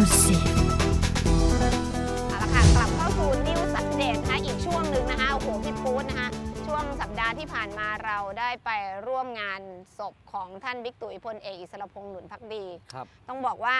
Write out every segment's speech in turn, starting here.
exclusive. เอาละค่ะกลับเข้าสู่นิวสัปเดตนะคะอีกช่วงหนึ่งนะคะโอ้โหพี่ปู๊ดนะคะ ช่วงสัปดาห์ที่ผ่านมาเราได้ไปร่วมงานศพของท่านบิ๊กตุ๋ยพลเอกอิสรพงษ์หนุนพักดี ครับ ต้องบอกว่า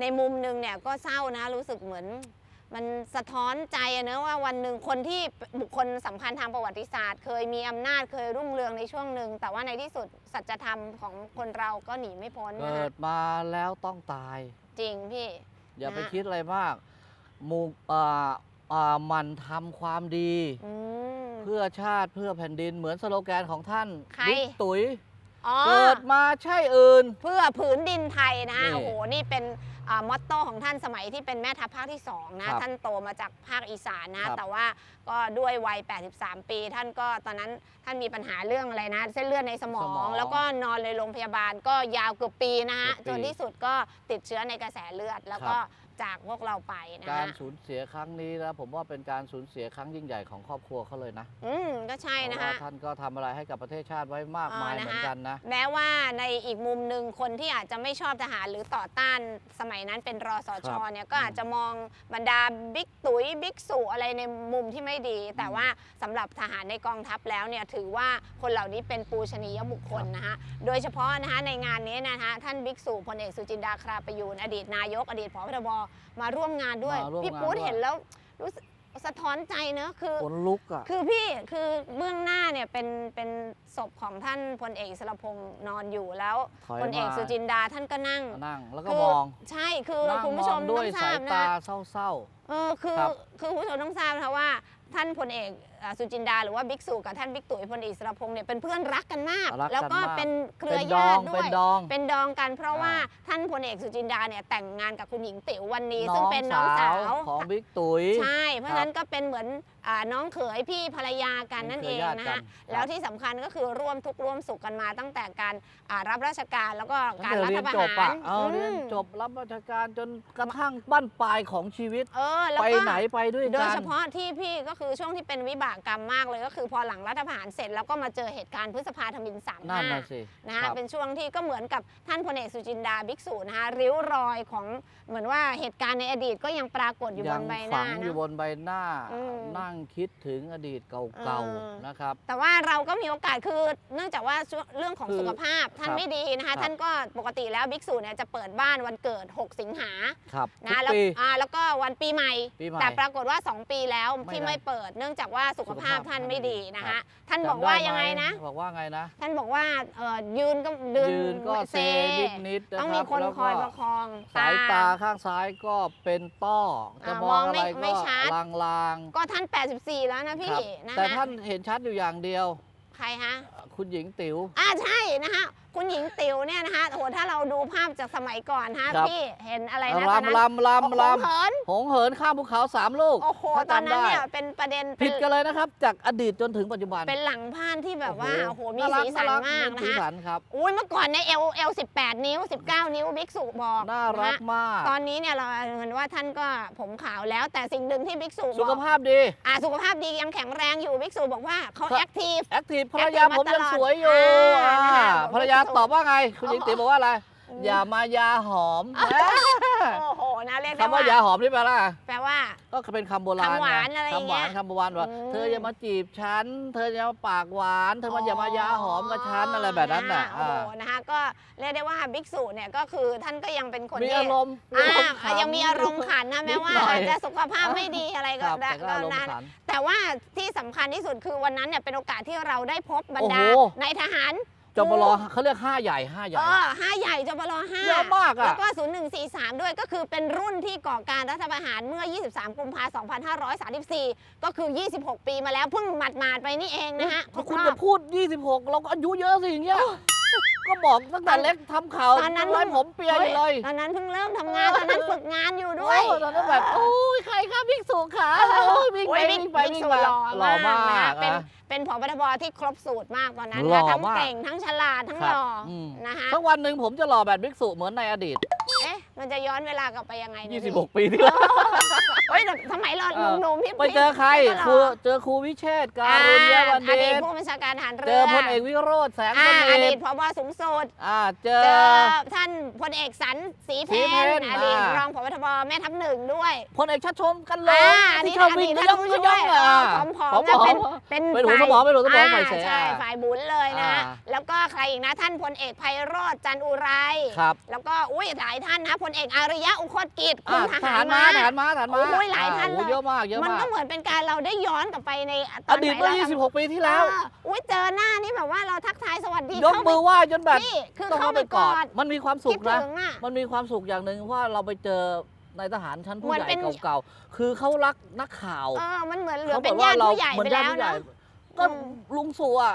ในมุมหนึงเนี่ยก็เศร้านะรู้สึกเหมือน มันสะท้อนใจอะเนอะว่าวันหนึ่งคนที่บุคคลสำคัญทางประวัติศาสตร์ เคยมีอำนาจเคยรุ่งเรืองในช่วงหนึ่ง แต่ว่าในที่สุดสัจธรรมของคนเราก็หนีไม่พ้นนะเกิคะดมาแล้วต้องตาย จริงพี่ อย่าไปนะคิดอะไรมากมูอ่าอ่ามันทำความดี อืม เพื่อชาติเพื่อแผ่นดินเหมือนสโลแกนของท่านใคร บิ๊กตุ๋ย อ๋อเกิดมาใช่อื่น เพื่อผืนดินไทยนะ นี่โอ้โห นี่เป็นอ่ามอตโต้ของท่านสมัยที่เป็นแม่ทัพภาคที่ 2 นะ ครับท่านโตมาจากภาคอีสานนะ ครับ แต่ว่าก็ด้วยวัย 83 ปี ท่านก็ตอนนั้นท่านมีปัญหาเรื่องอะไรนะ เส้นเลือดในสมอสมองงแล้วก็นอนในโรงพยาบาลก็ยาวเกือบปีนะฮะเกือบปีจนที่สุดก็ติดเชื้อในกระแสเลือด แล้วก็ จากพวกเราไปนะการฮะสูญเสียครั้งนี้นะผมว่าเป็นการสูญเสียครั้งยิ่งใหญ่ของครอบครัวเขาเลยนะอืมก็ใช่เพนะราะว่าฮะ ท่านก็ทำอะไรให้กับประเทศชาติไว้มากมายเออนะเหมือนฮะกันนะ แม้ว่าในอีกมุมหนึ่งคนที่อาจจะไม่ชอบทหารหรือต่อต้านสมัยนั้นเป็นรอสชครับเนี่ยก็อาจจะมองบรรดาบิ๊กตุ๋ยบิ๊กสู่อะไรในมุมที่ไม่ดี แต่ว่าสำหรับทหารในกองทัพแล้วเนี่ยถือว่าคนเหล่านี้เป็นปูชนียบุคคลนะคะโดยเฉพาะนะคะในงานนี้นะคะท่านบิ๊กสู่พลเอกสุจินดาคราประยูนอดีตนายกอดีตผบทบมาร่วมงานด้วย มาร่วมพี่งานปู๊ดด้วย เห็นแล้วรู้สึกสะท้อนใจเนอะคือคนลุกอะ คือพี่คือเบื้องหน้าเนี่ยเป็นเป็นศพของท่านพลเอกอิสรพงษ์นอนอยู่แล้วถอยพลเอกมา สุจินดาท่านก็นั่งนั่งแล้วก็คืมองใช่คือนั่งคุณผู้ชมมองด้ต้วอยงทราสายบตานะเศร้า เออคือครับ คือคุณผู้ชมต้องทราบนะคะว่า ท่านพลเอก อ่าสุจินดาหรือว่าบิ๊กสู่กับท่านบิ๊กตุ๋ยพลเอกอิสรพงษ์เนี่ยเป็นเพื่อนรักกันมาก รักกันแล้วก็มากเป็นเครือเป็นดญาองติด้เป็วยนดอง เป็นดองกันเพราะว่าอ่า ท่านพลเอกสุจินดาเนี่ยแต่งงานกับคุณหญิงติ๋ววันนี้น้ซึ่งองเป็นน้องสาสาววของบิ๊กตุ๋ย ใช่ เพราะฉะนั้นก็เป็นเหมือน อาน้องเขยพี่ภรรยากันนั่นเป็เอนงเครือญาตินะกัฮะนแล้วที่สำคัญก็คือร่วมทุกข์ร่วมสุขกันมาตั้งแต่การอ่ารับราชการแล้วก็ตั้งการแต่รัเรีฐยนประจบหาอะรเอาเรียนอืมจบรับราชการจนกระทั่งบั้นปลายของชีวิต เออแล้วไปก็ไหนไปด้วยโดกัยนเฉพาะที่พี่ก็คือช่วงที่เป็นวิบากกรรมมากเลยก็คือพอหลังรัฐประหารเสร็จแล้วก็มาเจอเหตุการณ์พฤษภาธมินสามนั่นห้า น่ะสินะคฮะรับ เป็นช่วงที่ก็เหมือนกับท่านพลเอกสุจินดาบิ๊กสูนะคะริ้วรอยของเหมือนว่าเหตุการณ์ในอดีตก็ยังปรากฏอยู่บยันงใบหฝัน้างอยู่นะ บนใบหน้า อืม นั่งคิดถึงอดีตเก่าเออ ๆนะครับ แต่ว่าเราก็มีโอกาสคือเนื่องจากว่าช่วงเรื่องของคือสุขภาพท่านครับไม่ดีนะครัคะ บ ท่านก็ปกติแล้วบิ๊กสูเนี่ยจะเปิดบ้านวันเกิด 6 สิงหาครับทุนะกแล้วปี อ่าแล้วก็วันปีใหม่ ปีใหม่แต่ปรากฏว่า 2 ปีแล้วไม่ที่ได้ไม่เปิด เนื่องจากว่าสุขภาพสุขภาพท่านไม่ดีนะครัคะบ ท่านจำบอกว่าด้หมยังไงนะบอกว่าไงนะท่านบอกว่าเอ่อยืนก็ยืนยืนก็เซนิดๆนะต้องคมีรับคนแล้วคอยก็ประคอง สายตาข้างซ้ายก็เป็นต้อจะอ่ามองมองอะไรไม่ไม่ก็ชัด ลางๆ ก็ท่าน84 แล้วนะพี่ครับนะแต่คะท่านเห็นชัดอยู่อย่างเดียว ใครฮะ คุณหญิงติ๋ว อ่าใช่นะคะ คุณหญิงติ๋วเนี่ยนะคะโอ้โหถ้าเราดูภาพจากสมัยก่อนฮะครับ พี่เห็นอะไรนะตอนนั้นลำลำลำลโอ้โหเหินำหงเหินข้ามภูเขาสามลูกโอ้โหถ้าตอนนั้นจำได้เนี่ยเป็นประเด็นผิดเป็นกันเลยนะครับ จากอดีตจนถึงปัจจุบันเป็นหลังผ้านที่แบบว่าโอ้โหมีารัสีสันรัมากมีนะสีฮะสันครับ อุ้ยเมื่อก่อนในเอลเอลสิบแปดนิ้ว19นิ้วบิ๊กสุบอกน่ารักนะฮะมาก ตอนนี้เนี่ยเราเห็นว่าท่านก็ผมขาวแล้วแต่สิ่งหนึ่งที่บิ๊กสุสุบขอกภาพดี อ่าสุขภาพดียังแข็งแรงอยู่บิ๊กสุบอกว่าเขาครับ แอคทีฟ แอคทีฟภรรยาผมยังสวยอยู่อ่านะคะอ่าผมภรรยาไม่ถูกตอบว่าไง คุณหญิงติ๋วบอกว่าอะไรอืมอย่ามายาหอมโอ้โหนะเรียกได้คำว่ายาหอมนี่แปลว่าอะไร แปลว่า ก็เป็นคำโบราณคำหวานไงอะไรอย่างคำหวานเงี้ยคำโบราณว่า อืมเธออย่ามาจีบฉัน เธออย่ามาปากหวาน เธอมันอย่ามายาหอมกับฉันอะไรแบบนั้นน่ะโอ้โหอ่านะคะก็เรียกได้ว่าบิ๊กสุเนี่ยก็คือท่านก็ยังเป็นคนมีที่อารมณ์อ่าอารมณ์ขัน ยังมีอารมณ์ขันนะแม้ว่านิดหน่อย อาจจะสุขภาพไม่ดีอะไรคก็รับได้แต่ก็ก็อารมณ์นั้น ขัน แต่ว่าที่สำคัญที่สุดคือวันนั้นเนี่ยเป็นโอกาสที่เราได้พบบรรดาโอ้โหในายทหาร จบลเขาเรียกห้าใหญ่ห้าใหญ่ เออห้าใหญ่จบลห้าเยอะมากอะแล้วก็ 0143 ด้วยก็คือเป็นรุ่นที่ก่อการรัฐประหารเมื่อ 23 กุมภาพันธ์2534 ก็คือ 26 ปีมาแล้วเพิ่งหมาดๆไปนี่เองนะฮะถ้าคคุณรบรจะอบพูด 26 เราก็อายุเยอะสิอย่างเงี้ย ก็บอกตั้งแต่เล็กทำข่าวตอนนั้นไว้ผมเปียอยู่เลยตอนนั้นเพิ่งเริ่มทำงาน ตอนนั้นฝึกงานอยู่ด้โอ้วยตอนนั้นแบบโอ้ยใครครับพิกษุขาโอ้ยวิ่งโอ้ไปยบิ๊กวิ่งไปบิ๊กวิ่งสุมาหล่อหล่อมามากกนะเป็นนะ เป็นผบทบที่ครบสูตรมากตอนนั้นหล่นะอทั้งมากเก่งทั้งฉลาดทั้งครัหบ ล่ออม นะคะสักวันหนึ่งผมจะหล่อแบบพิกษุเหมือนในอดีต เอ๊ะมันจะย้อนเวลากลับไปยังไงเนี่ยพี่ 26 ปีที่แล้ว เฮ้ยสมัยเราเออ หนุ่มๆพี่ไปเจอใครพี่ก็คือหล่เจอครูวิเชษฐ์กาอ่ารุณยบัณอฑิดีตตผู้บัญชาการทหารเจเรืออพลเอกวิโรธแสงอ่าสอนิดีทตพบสูงสุด อ่าเจเจออท่านพลเอกสันสีเพศรีเพนนอดีตอ่ารองพบทบแม่ทัพหนึ่งด้วย พลเอกชัดชมกันเลอ่ายอันที่นี้ชอบอวิ่งดีตก็ท่านย่องผู้ก็ช่ย่วอยงเออะอผอมๆผนะอเป็นมเป็นเป็นหัวฝ่ายสมองเป็นหัวสมองาฝ่ายเสียใช่ฝ่ายบุญเลยนะ อ่า แล้วก็ใครอีกนะ ท่านพลเอกไพโรธจันทร์อุไร ครับแล้วก็อุ้ยหลายท่านนะพลเอกอาริยะอุโคตกิจคุอ่ามททหาหารรมาม้าทหารม้าทหารม้า โอ้ยหลายท่านโอ้เลยเยอะมากเยอะมันมากก็เหมือนเป็นการเราได้ย้อนกลับไปในตออนดีตไหนเมื่อเรา26 ปีที่แล้วเอออุ้ยเจอหน้านี่แบบว่าเราทักทายสวัสดียกเข้าไปมือไหว้จนแบบพี่คือต้องเข้าเข้าไปไปกกออดดมันมีความสุคิขดนะถึงอะมันมีความสุขอย่างหนึ่งว่าเราไปเจอในทหารชั้นเหผู้มือนใหญ่เป็นเก่าๆ คือเขารักนักข่าวเออมันเหมือนเหลือเขาบเป็อนกญาว่าติเราผู้ใหญ่เหมืไปอนญาแล้ติวผู้ใหญ่เนาะก็อืมลุงสู่อะ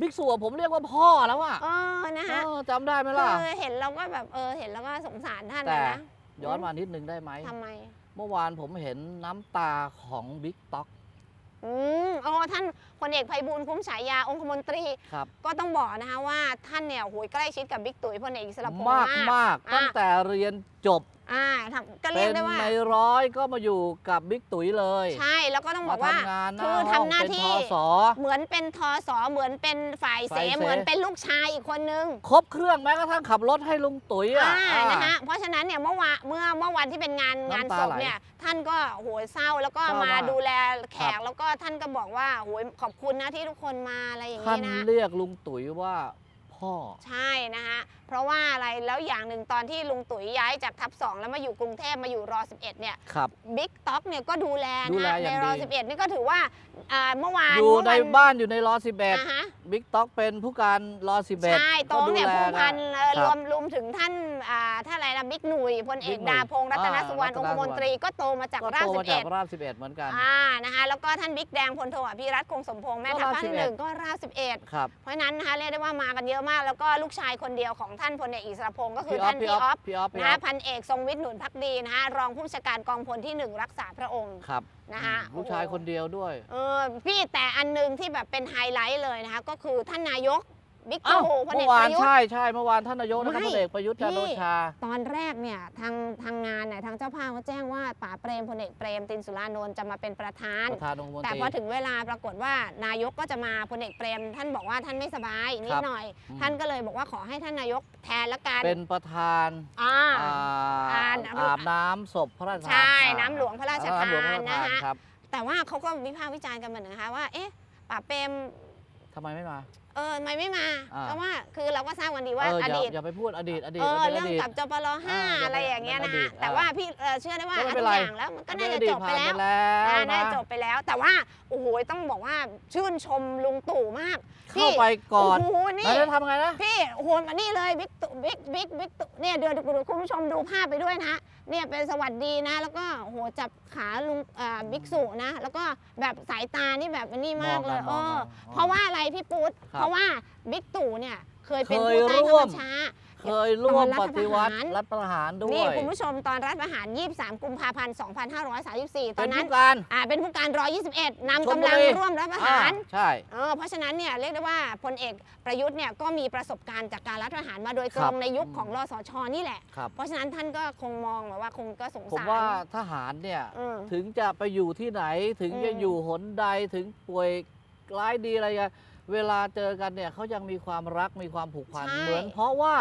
บิ๊กสู่อะผมเรียกว่าพ่อแล้วอะเออนะฮะเออจำได้ไหมล่ะคือเห็นเราก็แบบเออเห็นแล้วก็สงสารท่านแต่นะนะย้อนมานิดนึงได้ไหมทำไม เมื่อวานผมเห็นน้ำตาของบิ๊กต็อก อืมโอ้ท่านพลเอกไพบูลย์คุ้มฉายาองคมนตรี ครับ ก็ต้องบอกนะคะว่าท่านเนี่ยโหยใกล้ชิดกับบิ๊กตุ๋ยพลเอกอิสระพงษ์มากมากมากอะตั้งแต่เรียน จบอ่าทำก็เรีเป็ยกนได้ว่าในร้อยก็มาอยู่กับบิ๊กตุ๋ยเลย ใช่แล้วก็ต้องบมาอกว่าทำงานหน้าคือห้องทำหน้าเป็นที่ทอสอเหมือนเป็นทอสอเหมือนเป็นฝ่ายเสฝ่ายเสเหมือนเป็นลูกชายอีกคนนึง ครบเครื่องแม้กระทั่งขับรถให้ลุงตุ๋ยอะอ่าอ่านะฮะเพราะฉะนั้นเนี่ยเมื่อวานเมื่อเมื่อวันที่เป็นงานงานน้ำตาศพไหลเนี่ยท่านก็โหยเศร้าแล้วก็เศร้ามามมาดูแลแขครักบแล้วก็ท่านก็บอกว่าโหยขอบคุณนะที่ทุกคนมาอะไรอย่างท่านนี้นะเรียกลุงตุ๋ยว่า พ่อ ใช่นะคะเพราะว่าอะไรแล้วอย่างหนึ่งตอนที่ลุงตุ๋ยย้ายจากทัพสองแล้วมาอยู่กรุงเทพมาอยู่รอ 11 เนี่ยครับ บิ๊กต็อกเนี่ยก็ดูแลดูนะแลฮะอในย่างรอ ดี 11 นี่ก็ถือว่าอ่าเมื่อวานอยู่เมื่อในวันบ้านอยู่ในรอสิบเอ็ด อ่าฮะ บิ๊กต็อกเป็นผู้การรอสิบเอ็ดใช่โต้งเนี่ยผู้พันเอ่อครรัวบมรวมถึงท่านอ่าท่านอะไรนะบิ๊กหนุ่ยพลเอกบิ๊กหนุ่ยดาพงศ์รัตนสุวรรณอ่าองคมนตรีก็โตมาจากก็ราชโตสิมาบจาเอ็กดราชสิบเอ็ดเหมือนกันอ่านะคะแล้วก็ท่านบิ๊กแดงพลโทอภิรัตคงสมพงษ์แม่ก็ทัพราชภาคที่11หนึ่งก็ราชสิบเอ็ดครับเพราะฉะนั้นนะคะเรียกได้ว่ามากันเยอะมาก แล้วก็ลูกชายคนเดียวของท่านพลเอกอิสระพงศ์ก็คือพี่ออท่าฟนพี่พี่ออออฟฟพี่ออฟพี่อนะอฮะฟพันเอกทรงวิทย์หนุนพักดีนะคะรองผู้บัญชาการกองพลที่หนึ่งรักษาพระองค์ครับ นะคะลูกชายคนเดียวด้วย เออพี่แต่อันหนึงที่แบบเป็นไฮไลท์เลยนะคะ ก็คือท่านนายก บิ๊กอ้าวตู่พลเอเมื่กอวาปนระยุทธ์ ใช่ใช่เมื่อวานท่านนายกนะครับไม่พลเอกประยุทธ์จันทร์โอชา ตอนแรกเนี่ยทางทางงานเนี่ยทางเจ้าภาพเขาแจ้งว่าป๋าเปรมพลเอกเปรมตินสุรานนท์จะมาเป็นประธาน ประธานองคมนตแต่รี พอถึงเวลาปรากฏว่านายกก็จะมาพลเอกเปรม ท่านบอกว่าท่านไม่สบายนิครัดบหน่อย อืม ท่านก็เลยบอกว่าขอให้ท่านนายกแทนละกันเป็นประธานอ่า อ่าอ่าอาบน้ำศพพระราชทานใช่อ่าน้ำหลวงพระราชทานน้ำหลวงพระราชทานนะคะ ครับแต่ว่าเขาก็วิพากษ์วิจารณ์กันเหมือนกันนะคะว่าเอ๊ะป๋าเปรมทำไมไม่มาเออทำไมไม่มาอ่า เพราะว่าคือเราก็ทราบกันดีว่าเออออย่าดีตอย่าไปพูดอดีตอดีตเออมันป็นเรื่องดีต กับจปรห้าอ่าอะไรอย่างเงี้ยนะเป็นอดีฮะตแต่อ่าว่าพี่เอ่อเชื่อได้ว่าก็อัไม่นเป็นทุไรกอย่างแล้วมันก็น่าจะอดีตจบไปผ่านแล้วแล้วอ่าน่านะจะจบไปแล้ว แต่ว่าโอ้โหต้องบอกว่าชื่นชมลุงตู่มากเข้าไปกอดโอ้โหนี่ แล้วจะทำไงนะ พี่โอ้โหมานี่เลยบิ๊กตู่บิ๊กบิ๊กบิ๊กตู่เนี่ยเดี๋ยวคุณผู้ชมดูภาพไปด้วยนะฮะเนี่ยเป็นสวัสดีนะ แล้วก็โอ้โหจับขาลุงอ่าบิ๊กตู่นะ แล้วก็แบบสายตานี่แบบนี่มากเลยมเอองกันมองอกันเพราะว่าอะไรพี่ปุ๊ดครับ เพราะว่าบิ๊กตู่เนี่ยเคยเป็นเคยผู้ใต้ร่วบัมงคับบัญชาเคยร่วมตอนรัปฐฏิวัติประหารรัฐประหารด้วยนี่คุณผู้ชมตอนรัฐประหาร 23 กุมภาพันธ์ 2534ตเป็อนนนั้นผู้การอ่าเป็นผู้การ 121นำชลกำบุลังรีร่วมรัฐประอ่าหารใช่เออเพราะฉะนั้นเนี่ยเรียกได้ว่าพลเอกประยุทธ์เนี่ยก็มีประสบการณ์จากการรัฐประหารมาโดยตครรังบในยุคของรสชนี่แหละครับเพราะฉะนั้นท่านก็คงมองแบบว่าคงก็สงผมสารว่าทหารเนี่ยอืมถึงจะไปอยู่ที่ไหนถึงจะอืมอยู่หนใดถึงป่วยร้ายดีอะไรกัน เวลาเจอกันเนี่ยเขายังมีความรักมีความผูกพันเหมือนเพราะว่า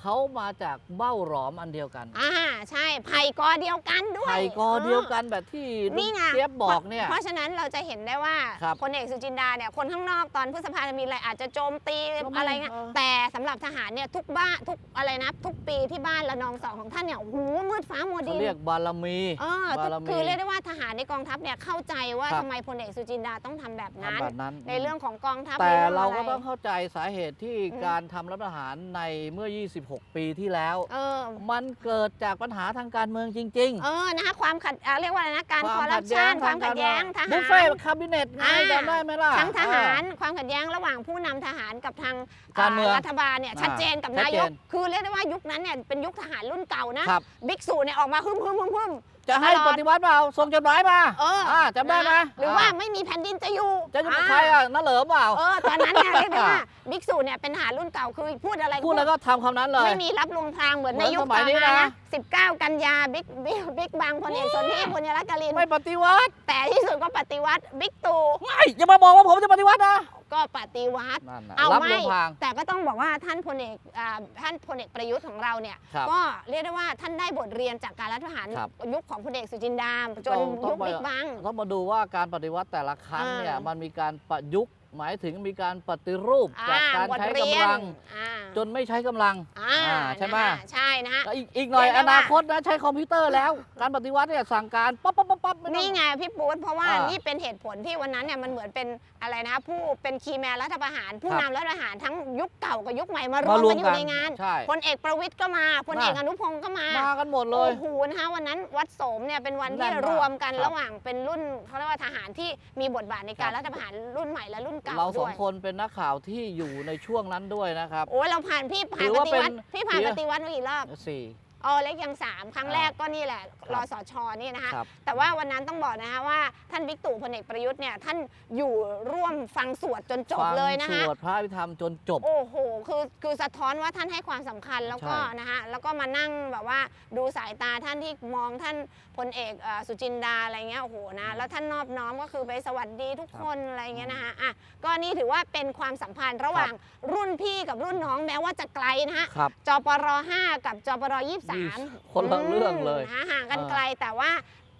เขามาจากเบ้าหลอมอันเดียวกันอ่าใช่ไผ่กอเดียวกันด้วยไทยกอเดียวกันแบบที่ลุนี่งไงเจี๊ยบบอกเนี่ย เพราะฉะนั้นเราจะเห็นได้ว่าครับพลเอกสุจินดาเนี่ยคนข้างนอกตอนพฤษภาธมินอะไรอาจจะโจมตีก็ไม่อะไรเงี้ยเออแต่สำหรับทหารเนี่ยทุกบ้านทุกอะไรนะทุกปีที่บ้านละนองสองของท่านเนี่ยโอ้โหมืดฟ้ามัวเขาดินเรียกบารมีเออบารมีคือเรียกได้ว่าทหารในกองทัพเนี่ยเข้าใจว่าครับทำไมพลเอกสุจินดาต้องทำแบบนั้นทำแบบนั้น ในเรื่องของกองทัพแต่ในองเราะไก็ต้องเข้าใจสาเหตุที่อืมการทำรัฐประหารในเมื่อ 26ปีที่แล้ว เออ มันเกิดจากปัญหาทางการเมืองจริงเออนะคะความขัดอ่าเรียกว่าอะไรนะการๆคอร์รัปชันความขัดแย้งทบุฟหาเฟ่รคาบิเนตไงอ่าจำได้ไหมล่ะทั้งทหารเออความขัดแย้งระหว่างผู้นำทหารกับทางการเมืองรัฐบาลเนี่ยอ่าชัดเจนกับชัดนาเจยนกคือเรียกได้ว่ายุคนั้นเนี่ยเป็นยุคทหารรุ่นเก่านะครับบิ๊กซูเนี่ยออกมาฮึ่มฮึ่มฮึ่มฮึ่ม จะให้ตลอดปฏิวัติเปล่าส่งจดหมายมาเอออ่าจำได้ไหมนะหรือว่าาไม่มีแผ่นดินจะอยู่จะอยู่กับใครอะน้าเหลิมเปล่าเออตอนนั้นเนี่ยเรียกได้ว่าบิ๊กซูเนี่ยเป็นทหารรุ่นเก่าคือพูดอะไรพูดแล้วก็ทำคำนั้นเลยไม่มีรับลวงพรางเหมือนเหมืในอนยุคสมัต่ยอนี้มานะนะ19 กันยาบิ๊กบิ๊กบิ๊กบางพลเอกสนธิพลยรัตน์กลินไม่ปฏิวัติ แต่ที่สุดก็ปฏิวัติบิ๊กตู่ไม่อย่ามาบอกว่าผมจะปฏิวัตินะ ก็ปฏิวัตินั่นนะเอารับไม่ลงพาง แต่ก็ต้องบอกว่าท่านพลเอกอ่าท่านพลเอกประยุทธ์ของเราเนี่ยครับก็เรียกได้ว่าท่านได้บทเรียนจากการรัฐประหารครับ ยุคของพลเอกสุจินดาจนต้องต้องยุคไปบิ๊กบัง ต้องมาดูว่าการปฏิวัติแต่ละครั้งเนี่ยอ่ามั มันมีการประยุกต์ หมายถึงมีการปฏิรูปจากการบทใช้เรียกำนลังอ่าจนไม่ใช้กำลังอ่าอ่าใช่ไหมนะคะใช่นะฮะแล้วอีกอีกหน่อยเรียกได้อว่านาคตนะใช้คอมพิวเตอร์แล้ว การปฏิวัติเนี่ยสั่งการปั๊บปั๊บปั๊บปั๊บม่ต้องนี่ไงพี่ปู๊ดเพราะว่าอ่านี่นี่เป็นเหตุผลที่วันนั้นเนี่ยมันเหมือนเป็นอะไรนะผู้เป็นคีย์แมนรัฐประหาร ผู้ครับนำรัฐประหารทั้งยุคเก่ากับยุคใหม่มารวมามรวกัมนอกัยู่นในงานใช่พลเอกประวิตยก็มาพลเอกมาอนุพงศ์ก็มามากันหมดเลยโอ้โหนะคะวันนั้นวัดโสมเนี่ยเป็นวันที่แน่นมากรวมกันครับระหว่างเป็นรุ่นเขาเรียกว่าทหารที่มีบทบาทในการครับรัฐประหารรุ่นใหม่และรุ่นเก่าเราสด้อวงยคนเป็นนักข่าวที่อยู่ในช่วงนั้นด้วยนะครับ โอ้ยเราผ่านพี่ผ่าถืนอปว่าฏิเป็นวัติพี่ผ่านเดี๋ปยวฏิวัติมากี่รอบสี่ อ๋อเล็กยังสามครั้งอ่าแรกก็นี่แหละครับรอสชนี่นะคะครับแต่ว่าวันนั้นต้องบอกนะคะว่าท่านบิ๊กตู่พลเอกประยุทธ์เนี่ยท่านอยู่ร่วมฟังสวดจนจบฟังเลยนะคะสวดพระอภิธรรมจนจบ โอ้โห คือคือสะท้อนว่าท่านให้ความสำคัญแล้วก็ใช่ นะคะแล้วก็มานั่งแบบว่าดูสายตาท่านที่มองท่านพลเอกเอ่อสุจินดาอะไรเงี้ยโอ้โหนะแล้วท่านนอบน้อมก็คือไปสวัสดีทุกคนอะไรเงี้ยนะคะอะก็นี่ถือว่าเป็นความสัมพันธ์ระหว่างรุ่นพี่กับรุ่นน้องแม้ว่าจะไกลนะคะครับ จปร 5 กับจปร23คนละเรื่องเลยมนะห่างกันเออไกลแต่ว่า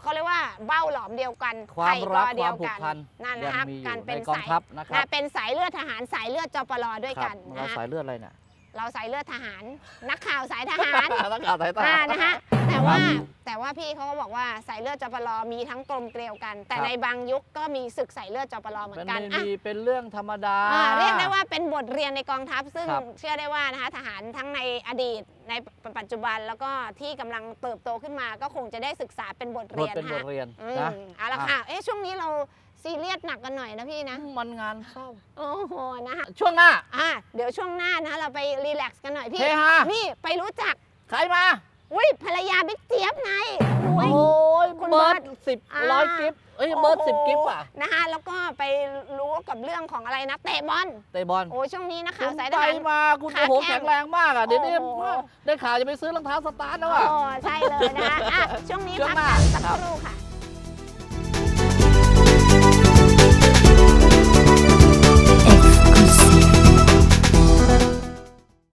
เขาเรียกว่าเบ้าหลอมเดียวกันความไข่รักเดีควายมวผูกักพันนั่นยันะคะมีอการยู่เป็ในนกองสายทัพนะครันะบเป็นสายเลือดทหารสายเลือดจปรด้วยคกัรันบเรานะคะสายเลือดอะไรเนี่ย เราสายเลือดทหาร นักข่าวสายทหารนักข่าวสายตาอ่านะคะแต่ว่าแต่ว่าพี่เขาก็บอกว่าสายเลือดจปรมีทั้งกลมเกลียวกัน แต่ครับในบางยุคก็มีศึกสายเลือดจปรเหมือมันนกันไม่อะมีเป็นเรื่องธรรมดาอ่าเรียกได้ว่าเป็นบทเรียนในกองทัพ ซึ่งครับเชื่อได้ว่านะคะทหารทั้งในอดีตในปัจจุบันแล้วก็ที่กำลังเติบโตขึ้นมา ก็คงจะได้ศึกษาเป็นบทบเรีทยนเป็นบนะทเรียนอืมนะเอาละอะค่ะเอ๊ะช่วงนี้เรา ซีเรียสหนักกันหน่อยนะพี่นะ มันงานเศร้า โอ้โหนะคะช่วงหน้า อะเดี๋ยวช่วงหน้านะ เราไปรีแลกซ์กันหน่อยพี่ เฮฮานี่ไปรู้จัก ใครมา อุ้ยภรรยาบิ๊กเจี๊ยบไงโอ้ยโอ้ยคุณเบิร์ดเบิร์ตสิบอ่าร้อยกิฟต์เอ้ยเบิร์ดสิบกิฟต์อะโอ้โหนะคะแล้วก็ไปรู้กับเรื่องของอะไรนะเตะบอล เตะบอลโอ้ยช่วงนี้นะคุข่าวณสายทไปหาร มาคุณขาโอ้โหแข้งแข็งแรงมากอะเดี๋ยวนี้โอ้โหได้ข่าวจะไปซื้อรองเท้าสตาร์ทแล้วโอ้อะใช่เลยนะคะอะช่วงนี้ช่วพังกหน้า กันสักครับครู่ค่ะ